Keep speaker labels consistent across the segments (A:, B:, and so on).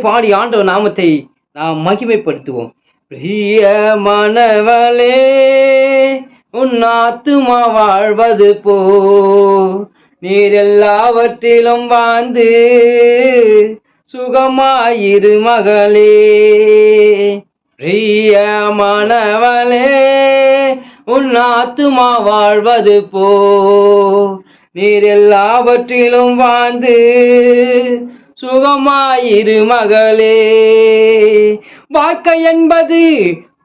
A: பாடி ஆண்டவர் நாமத்தை நாம் மகிமைப்படுத்துவோம். பிரிய மனவளே உன் ஆத்துமா வாழ்வது போ. நீர் எல்லாவற்றிலும் வாழ்ந்து சுகமாயிரு மகளே. பிரிய மனவளே உன் ஆத்துமா வாழ்வது போ. நீர் எல்லாவற்றிலும் வாழ்ந்து சுகமாயிரு மகளே. வாழ்க்கை என்பது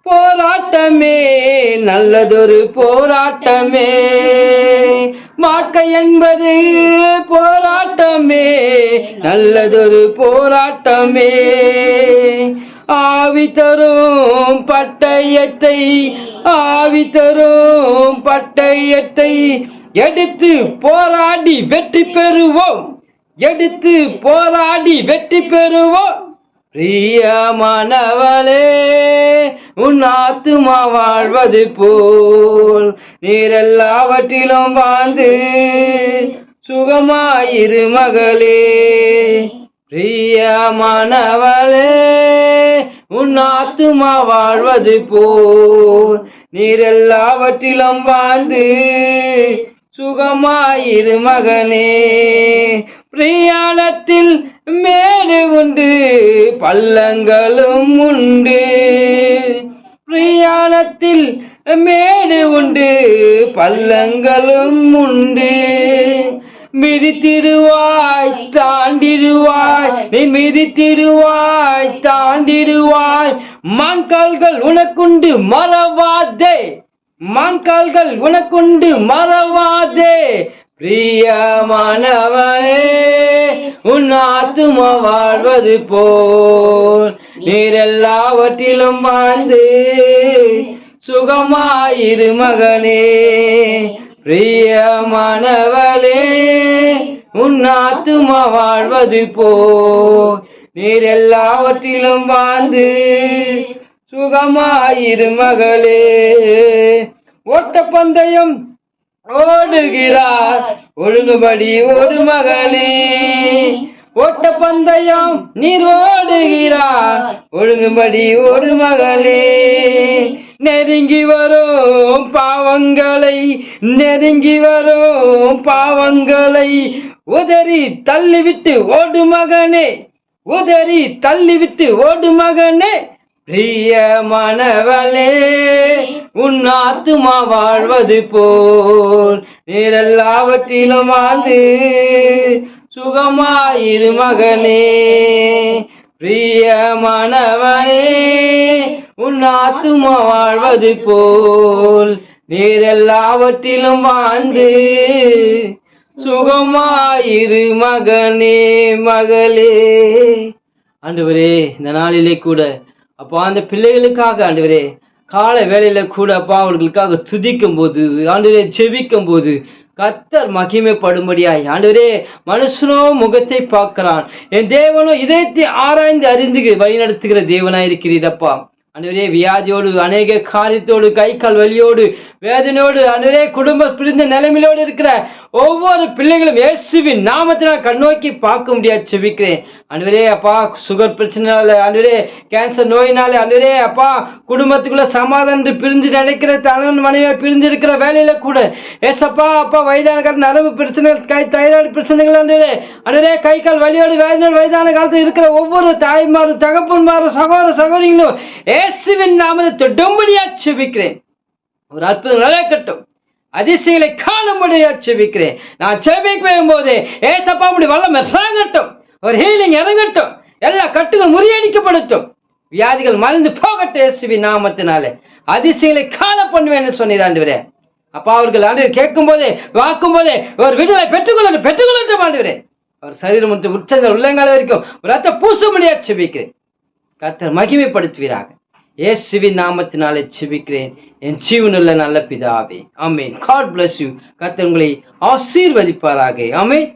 A: போராட்டமே நல்லதொரு போராட்டமே. வாழ்க்கை என்பது போராட்டமே நல்லதொரு போராட்டமே. ஆவி தரும் பட்டயத்தை ஆவி தரும் பட்டயத்தை எடுத்து போராடி வெற்றி பெறுவோம். எடுத்து போராடி வெற்றி பெறுவோம். பிரியமானவளே உன் ஆத்துமா வாழ்வது போல். நீர் எல்லாவற்றிலும் வாழ்ந்து சுகமாயிரு மகளே. பிரியமானவளே உன் ஆத்துமா வாழ்வது போல். நீர் எல்லாவற்றிலும் வாழ்ந்து சுகமாயிரு மகனே. பிரயாணத்தில் மேடு உண்டு பள்ளங்களும் உண்டு. பிரயாணத்தில் மேடு உண்டு பள்ளங்களும் உண்டு. மிதித்திடுவாய் தாண்டிடுவாய் நீ மிதித்திடுவாய் தாண்டிடுவாய். மான்கால்கள் உனக்குண்டு மறவாதே. மான்கால்கள் உனக்குண்டு மறவாதே. பிரியமானவனே உன் ஆத்துமா வாழ்வது போல். நீர் எல்லாவற்றிலும் வாழ்ந்து சுகமாயிரு மகனே. பிரியமானவளே உன் ஆத்துமா வாழ்வது போல். நீர் எல்லாவற்றிலும் வாழ்ந்து சுகமாயிரு மகளே. ஓட்டப்பந்தயம் ஓடுகிறார். ஒழுங்குபடி ஒரு மகளே. ஓட்ட பந்தயம் நீர் ஓடுகிறார். ஒழுங்குபடி ஒரு மகளே. நெருங்கி வரும் பாவங்களை நெருங்கி வரும் பாவங்களை. உதறி தள்ளிவிட்டு ஓடு மகனே. உதறி தள்ளிவிட்டு ஓடு மகனே. பிரியமானவளே. உன் ஆத்துமா வாழ்வது போல். நீர் வாழ்ந்து சுகமாயிரு மகனே. பிரியமானவனே உன் ஆத்துமா வாழ்வது போல். நீர் வாழ்ந்து சுகமாயிரு மகனே மகளே. ஆண்டவரே இந்த நாளிலே கூட அப்போ அந்த பிள்ளைகளுக்காக ஆண்டவரே காலை வேலையில கூட அப்பா அவர்களுக்காக துதிக்கும் போது ஆண்டவரே ஜெபிக்கும் போது கத்தர் மகிமைப்படும்படியாய் ஆண்டவரே மனுஷனோ முகத்தை பார்க்கிறான். என் தேவனோ இதயத்தை ஆராய்ந்து அறிந்து வழிநடத்துகிற தேவனாயிருக்கிறீரப்பா அன்றுவரே வியாதியோடு அநேக காரியத்தோடு கை கால் வலியோடு வேதனையோடு அன்றுவரே குடும்ப பிரிந்த நிலைமையிலோடு இருக்கிற ஒவ்வொரு பிள்ளைகளும் இயேசுவின் நாமத்தினால் கண்ணோக்கி பார்க்க முடியாது செபிக்கிறேன். அன்றுவரே அப்பா சுகர் பிரச்சனைனால அன்றுவரே கேன்சர் நோயினால அன்றுவரே அப்பா குடும்பத்துக்குள்ள சமாதானம் பிரிஞ்சு நினைக்கிற தலைவன் மனைவியை பிரிஞ்சு இருக்கிற வேலையில கூட. ஏசப்பா அப்பா வயதான காலத்து நரம்பு பிரச்சனைகள் கை தைராய்டு பிரச்சனைகள் அன்றுவரே அன்றுவரே கை கால் வலியோடு வேதனையோடு வயதான காலத்தில் இருக்கிற ஒவ்வொரு தாய்மாரும் தகப்பன்மாரும் சகோதர சகோதரிகளும் இயேசுவின் நாமத்தை தொடும்படியா செபிக்கிறேன். ஒரு அற்புதம் நடக்கட்டும். அதிசயங்களை காணும்படியா செபிக்கிறேன். நான் செபிக்கும் போது ஏசப்பா அப்படி வல்லம் இறங்கட்டும் ஒரு ஹீலிங் இறங்கட்டும். எல்லா கட்டுகள் முறியடிக்கப்படட்டும். வியாதிகள் மறந்து போகட்டும் இயேசுவி நாமத்தினாலே. அதிசயங்களை காண பண்ணுவேன்னு சொன்னீராண்டுவரே அப்பா அவர்கள் ஆண்டு கேட்கும் போதே வாக்கும் போதே ஒரு விடுதலை பெற்றுக்கொள்ளட்டும் பெற்றுக்கொள்ளட்டும் ஆண்டுவரே. அவர் சரீரம் உச்சங்கள் உள்ளங்கால வரைக்கும் ஒரு ரத்த பூசும்படியா செபிக்கிறேன். கர்த்தர் மகிமைப்படுத்துவீராக. இயேசுவின் நாமத்தினாலே செபிக்கிறேன். என் ஜீவனுள்ள நல்ல பிதாவே. ஆமென். காட் பிளஸ் யூ கத்தவங்களை ஆசீர்வதிப்பாராக. ஆமென்.